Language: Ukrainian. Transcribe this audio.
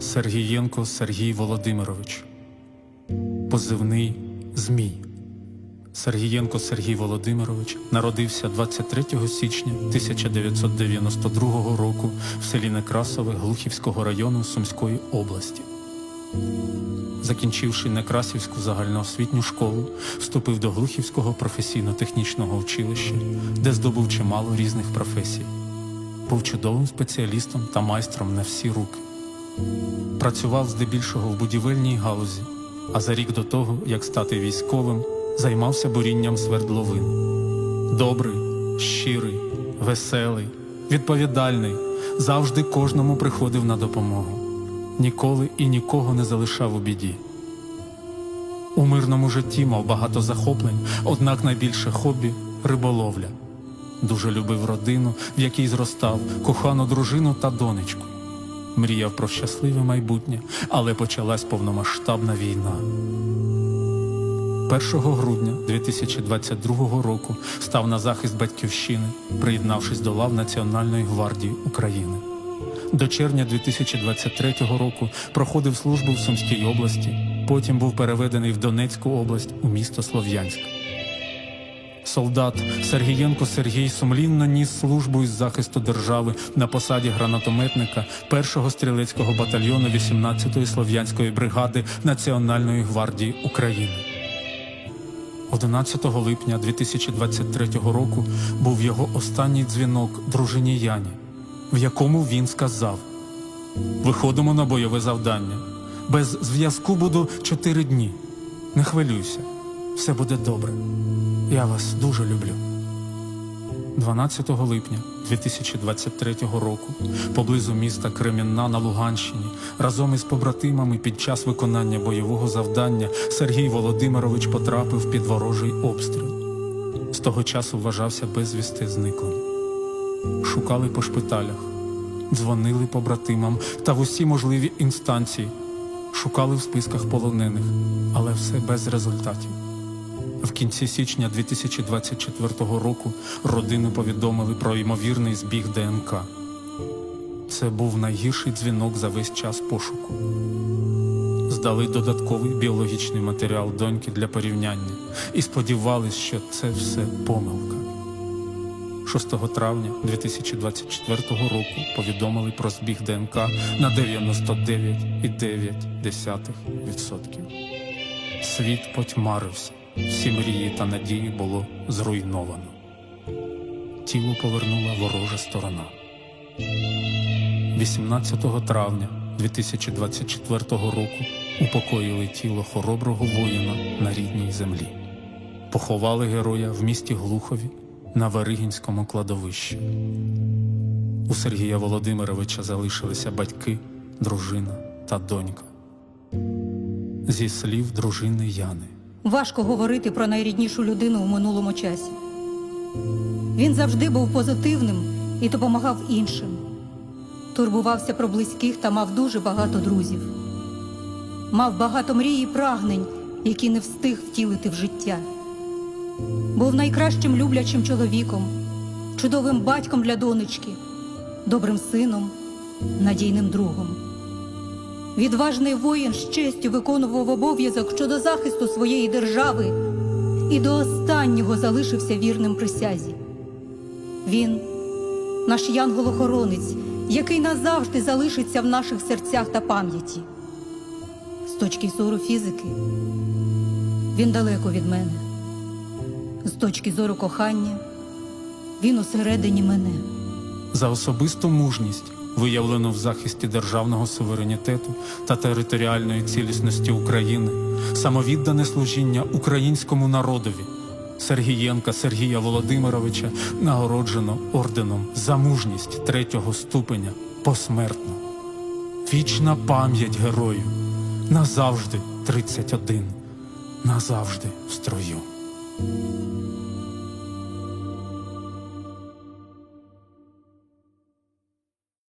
Сергієнко Сергій Володимирович, позивний Змій. Сергієнко Сергій Володимирович народився 23 січня 1992 року в селі Некрасове Глухівського району Сумської області. Закінчивши Некрасівську загальноосвітню школу, вступив до Глухівського професійно-технічного училища, де здобув чимало різних професій. Був чудовим спеціалістом та майстром на всі руки. Працював здебільшого в будівельній галузі, а за рік до того, як стати військовим, займався бурінням свердловин. Добрий, щирий, веселий, відповідальний, завжди кожному приходив на допомогу. Ніколи і нікого не залишав у біді. У мирному житті мав багато захоплень, однак найбільше хобі риболовля. Дуже любив родину, в якій зростав, кохану дружину та донечку. Мріяв про щасливе майбутнє, але почалась повномасштабна війна. 1 грудня 2022 року став на захист батьківщини, приєднавшись до лав Національної гвардії України. До червня 2023 року проходив службу в Сумській області, потім був переведений в Донецьку область у місто Слов'янськ. Солдат Сергієнко Сергій сумлінно ніс службу із захисту держави на посаді гранатометника 1-го стрілецького батальйону 18-ї слов'янської бригади Національної гвардії України. 11 липня 2023 року був його останній дзвінок дружині Яні, в якому він сказав: Виходимо на бойове завдання. Без зв'язку буду чотири дні. Не хвилюйся, все буде добре. Я вас дуже люблю. 12 липня 2023 року поблизу міста Кремінна на Луганщині разом із побратимами під час виконання бойового завдання Сергій Володимирович потрапив під ворожий обстріл. З того часу вважався безвісти зниклим. Шукали по шпиталях, дзвонили побратимам та в усі можливі інстанції, шукали в списках полонених, але все без результатів. В кінці січня 2024 року родину повідомили про ймовірний збіг ДНК. Це був найгірший дзвінок за весь час пошуку. Здали додатковий біологічний матеріал доньки для порівняння і сподівались, що це все помилка. 6 травня 2024 року повідомили про збіг ДНК на 99,9%. Світ потьмарився, всі мрії та надії було зруйновано. Тіло повернула ворожа сторона. 18 травня 2024 року упокоїли тіло хороброго воїна на рідній землі. Поховали героя в місті Глухові на Варигінському кладовищі. У Сергія Володимировича залишилися батьки, дружина та донька. Зі слів дружини Яни. Важко говорити про найріднішу людину у минулому часі. Він завжди був позитивним і допомагав іншим. Турбувався про близьких та мав дуже багато друзів. Мав багато мрій і прагнень, які не встиг втілити в життя. Був найкращим люблячим чоловіком, чудовим батьком для донечки, добрим сином, надійним другом. Відважний воїн з честю виконував обов'язок щодо захисту своєї держави і до останнього залишився вірним присязі. Він наш янгол-охоронець, який назавжди залишиться в наших серцях та пам'яті. З точки зору фізики, він далеко від мене. З точки зору кохання, він усередині мене. За особисту мужність, виявлену в захисті державного суверенітету та територіальної цілісності України, самовіддане служіння українському народові. Сергієнка Сергія Володимировича нагороджено орденом за мужність третього ступеня посмертно. Вічна пам'ять герою. Назавжди 31. Назавжди в строю.